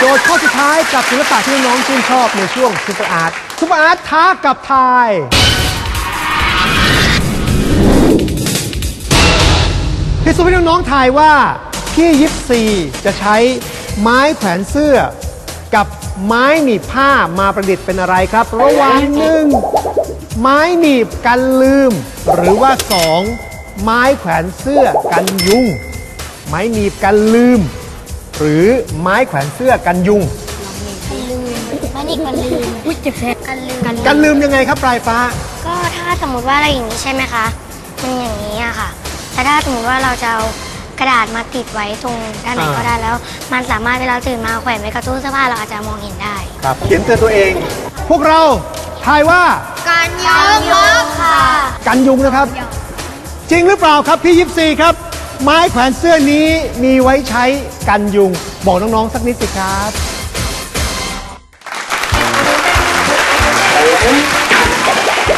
โจทย์ข้อสุดท้ายกับศิลปะที่น้องๆชื่นชอบในช่วงซูเปอร์อาร์ตซูเปอร์อาร์ตท้ากับทาย พี่สุให้น้องๆทายว่า พี่ยิปซีจะใช้ไม้แขวนเสื้อ กับไม้หนีบผ้ามาประดิษฐ์เป็นอะไรครับ ระหว่างหนึ่งไม้หนีบกันลืม หรือว่าสองไม้แขวนเสื้อกันยุง ไม้หนีบกันลืม หรือไม้แขวนเสื้อกันยุงกันลืมมันอีกกันลืมอุ้ยเจ็บแสบกันลืมกันลืมยังไงครับปลายฟ้า ก็ถ้าสมมติว่าอะไรอย่างนี้ใช่ไหมคะ มันอย่างนี้อะค่ะ แต่ถ้าสมมติว่าเราจะเอากระดาษมาติดไว้ตรงด้านไหนอ่าก็ได้แล้ว มันสามารถเวลาตื่นมาแขวนไว้กับตู้เสื้อผ้าเราอาจจะมองเห็นได้ ครับเขียนเตือนตัวเอง พวกเราทายว่าการเยอะค่ะ กันยุงนะครับ จริงหรือเปล่าครับพี่ยิปซีครับ ไม้แขวนเสื้อนี้มีไว้ใช้กันยุง บอกน้อง ๆ สักนิดสิครับ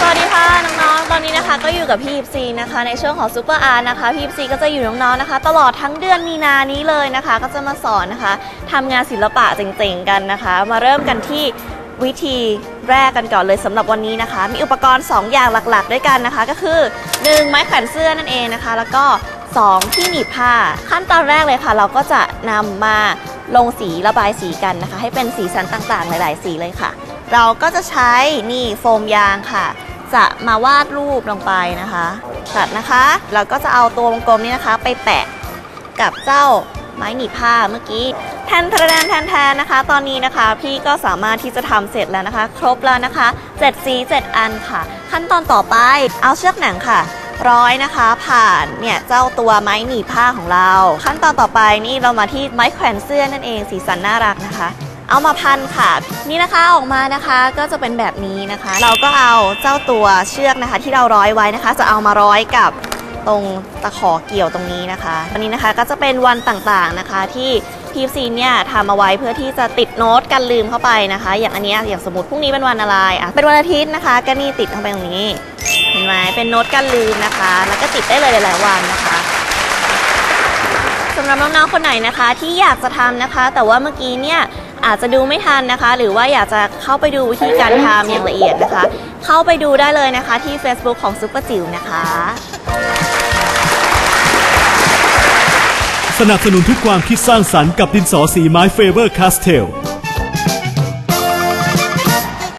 สวัสดีค่ะน้องๆ ตอนนี้นะคะก็อยู่กับพี่ยิปซีนะคะ ในช่วงของซูเปอร์อาร์นะคะพี่ยิปซีก็จะอยู่น้องๆนะคะ ตลอดทั้งเดือนมีนานี้เลยนะคะ ก็จะมาสอนนะคะทำงานศิลปะเจ๋งๆกันนะคะ มาเริ่มกันที่วิธีแรกกันก่อนเลยสำหรับวันนี้นะคะ มีอุปกรณ์ 2 อย่างหลักๆ ด้วยกันนะคะ ก็คือ 1 ไม้แขวนเสื้อนั่นเองนะคะ แล้วก็ 2 ที่หนีบผ้า ขั้นตอนแรกเลยค่ะ เราก็จะนำมาลงสีระบายสีกันนะคะ ให้เป็นสีสันต่างๆ หลาย ๆ สีเลยค่ะ เราก็จะใช้นี่โฟมยางค่ะ จะมาวาดรูปลงไปนะคะตัดนะคะ เราก็จะเอาตัววงกลมนี้นะคะ ไปแปะกับเจ้าไม้หนีบผ้าเมื่อกี้แทนแทนแทนแทนนะคะ ตอนนี้นะคะ พี่ก็สามารถที่จะทำเสร็จแล้วนะคะ ครบแล้วนะคะ7สี7อันค่ะ ขั้นตอนต่อไปเอาเชือกหนังค่ะ ร้อยนะคะ ผ่านเนี่ยเจ้าตัวไม้หนีบผ้าของเรา ขั้นตอนต่อไปนี่เรามาที่ไม้แขวนเสื้อนั่นเองสีสันน่ารักนะคะ เอามาพันค่ะ นี่นะคะออกมานะคะก็จะเป็นแบบนี้นะคะ เราก็เอาเจ้าตัวเชือกนะคะ ที่เราร้อยไว้นะคะ จะเอามาร้อยกับตรงตะขอเกี่ยวตรงนี้นะคะอันนี้นะคะก็จะเป็นวันต่างๆนะคะที่พีฟซีเนี่ยทำเอาไว้เพื่อที่จะติดโน้ตกันลืมเข้าไปนะคะ อย่างอันนี้อย่างสมมติพรุ่งนี้เป็นวันอะไรอะเป็นวันอาทิตย์นะคะ ก็นี่ติดเข้าไปตรงนี้ เห็นไหมเป็นโน้ตกันลืมนะคะ แล้วก็ติดได้เลยหลาย ๆ วันนะคะสำหรับน้องๆคนไหนนะคะ ที่อยากจะทำนะคะ แต่ว่าเมื่อกี้เนี่ยอาจจะดูไม่ทันนะคะ หรือว่าอยากจะเข้าไปดูวิธีการทำอย่างละเอียดนะคะ เข้าไปดูได้เลยนะคะที่ Facebook ของซุปเปอร์จิ๋วนะคะ สนับสนุนทุกความคิดสร้างสรรค์กับดินสอสีไม้เฟเบอร์คาสเทล